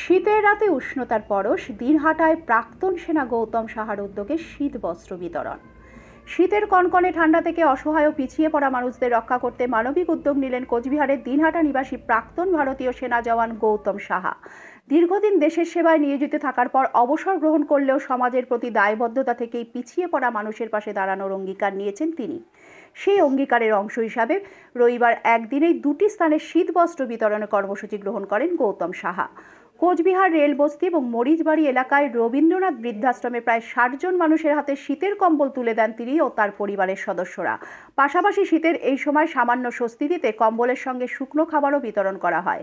শীতের রাতে উষ্ণতার পরশ দিনহাটায় প্রাক্তন সেনা গৌতম সাহার উদ্যোগে শীত বস্ত্র বিতরণ। শীতের কনকনে ঠান্ডা থেকে অসহায় পিছিয়ে পড়া মানুষদের রক্ষা করতে মানবিক উদ্যোগ নিলেন কোচবিহারের দিনহাটা নিবাসী প্রাক্তন ভারতীয় সেনা জওয়ান গৌতম সাহা। দীর্ঘদিন দেশের সেবায় নিয়োজিত থাকার পর অবসর গ্রহণ করলেও সমাজের প্রতি দায়বদ্ধতা থেকেই পিছিয়ে পড়া মানুষের পাশে দাঁড়ানোর অঙ্গীকার নিয়েছেন তিনি। সেই অঙ্গীকারের অংশ হিসাবে রবিবার একদিনেই দুটি স্থানে শীত বস্ত্র বিতরণের কর্মসূচি গ্রহণ করেন গৌতম সাহা। কোচবিহার রেল বস্তি এবং মরিচবাড়ি এলাকায় রবীন্দ্রনাথ বৃদ্ধাশ্রমে প্রায় ষাট জন মানুষের হাতে শীতের কম্বল তুলে দেন তিনি ও তার পরিবারের সদস্যরা। পাশাপাশি শীতের এই সময় সামান্য স্বস্তি দিতে কম্বলের সঙ্গে শুকনো খাবারও বিতরণ করা হয়।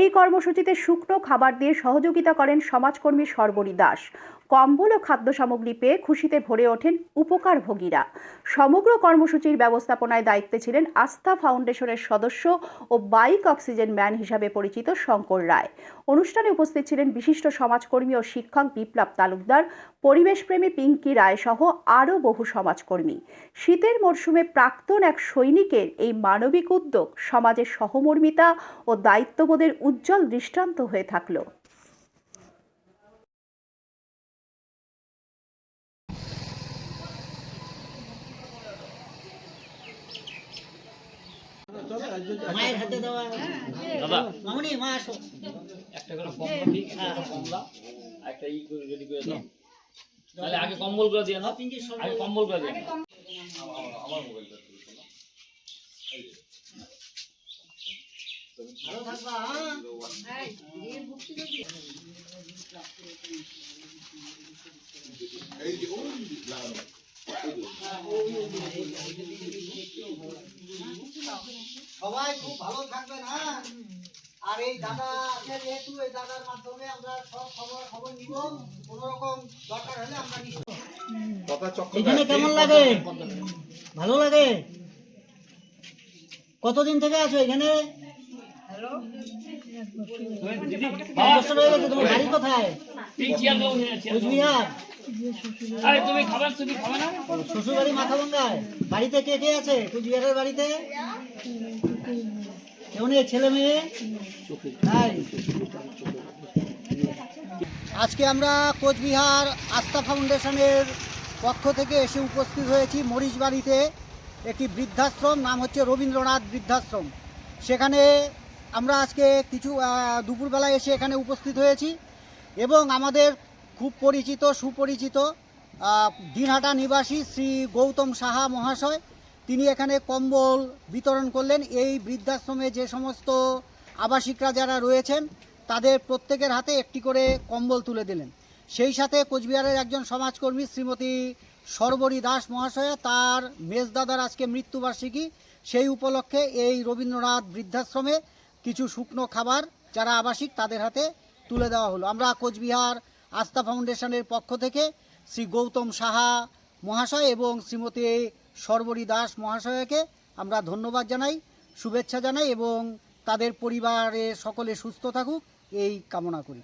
এই কর্মসূচিতে শুকনো খাবার দিয়ে সহযোগিতা করেন সমাজকর্মী সর্বরী দাস। কম্বল ও খাদ্য সামগ্রী পেয়ে খুশিতে ভরে ওঠেন উপকারভোগীরা। সমগ্র কর্মসূচির ব্যবস্থাপনায় দায়িত্বে ছিলেন আস্থা ফাউন্ডেশনের সদস্য ও বাইক অক্সিজেন ম্যান হিসাবে পরিচিত শঙ্কর রায়। অনুষ্ঠানে উপস্থিত ছিলেন বিশিষ্ট সমাজকর্মী ও শিক্ষক বিপ্লব তালুকদার পরিবেশপ্রেমী পিঙ্কি রায় সহ আরও বহু সমাজকর্মী। শীতের মরশুমে প্রাক্তন এক সৈনিকের এই মানবিক উদ্যোগ সমাজের সহমর্মিতা ও দায়িত্ববোধের উজ্জ্বল দৃষ্টান্ত হয়ে থাকল। মায়ের হাতে দেওয়া। মামুনি মা আসো। একটা করে কম্বল দিই একটা কমলা আর একটা ই করে রেডি করে দাও। তাহলে আগে কম্বল করে দিয়ে সব আগে কম্বল। করে দিয়ে ভালো থাকবা হ্যাঁ সবাই খুব ভালো থাকবেন হ্যাঁ। আর এই দাদা আছে যেহেতু এই দাদার মাধ্যমে আমরা সব খবর খবর নিব কোন রকম দরকার হলে আমরা এখানে কেমন লাগে? ভালো লাগে? কতদিন থেকে আছো এখানে? বছর হয়ে গেছে তোমার বাড়ি কোথায়? কোচবিহার? আরে তুমি খাবার তুমি খাবে না? শ্বশুর বাড়ি মাথাভাঙ্গায় বাড়িতে কে কে আছে? কুচবিহারের বাড়িতে? ছেলে মেয়ে? আজকে আমরা কোচবিহার আস্থা ফাউন্ডেশনের পক্ষ থেকে এসে উপস্থিত হয়েছি মরিচবাড়িতে একটি বৃদ্ধাশ্রম, নাম হচ্ছে রবীন্দ্রনাথ বৃদ্ধাশ্রম। সেখানে আমরা আজকে কিছু দুপুরবেলায় এসে এখানে উপস্থিত হয়েছি এবং আমাদের খুব পরিচিত, সুপরিচিত দিনহাটা নিবাসী শ্রী গৌতম সাহা মহাশয় তিনি এখানে কম্বল বিতরণ করলেন। এই বৃদ্ধাশ্রমে যে সমস্ত আবাসিকরা যারা রয়েছেন, তাদের প্রত্যেকের হাতে একটি করে কম্বল তুলে দিলেন। সেই সাথে কোচবিহারের একজন সমাজকর্মী শ্রীমতী সর্বরী দাস মহাশয়া, তার মেজদাদার আজকে মৃত্যুবার্ষিকী, সেই উপলক্ষে এই রবীন্দ্রনাথ বৃদ্ধাশ্রমে কিছু শুকনো খাবার যারা আবাসিক, তাদের হাতে তুলে দেওয়া হলো। আমরা কোচবিহার আস্থা ফাউন্ডেশনের পক্ষ থেকে শ্রী গৌতম সাহা মহাশয় এবং শ্রীমতী সর্বরী দাস মহাশয়কে আমরা ধন্যবাদ জানাই, শুভেচ্ছা জানাই এবং তাদের পরিবারে সকলে সুস্থ থাকুক, এই কামনা করি।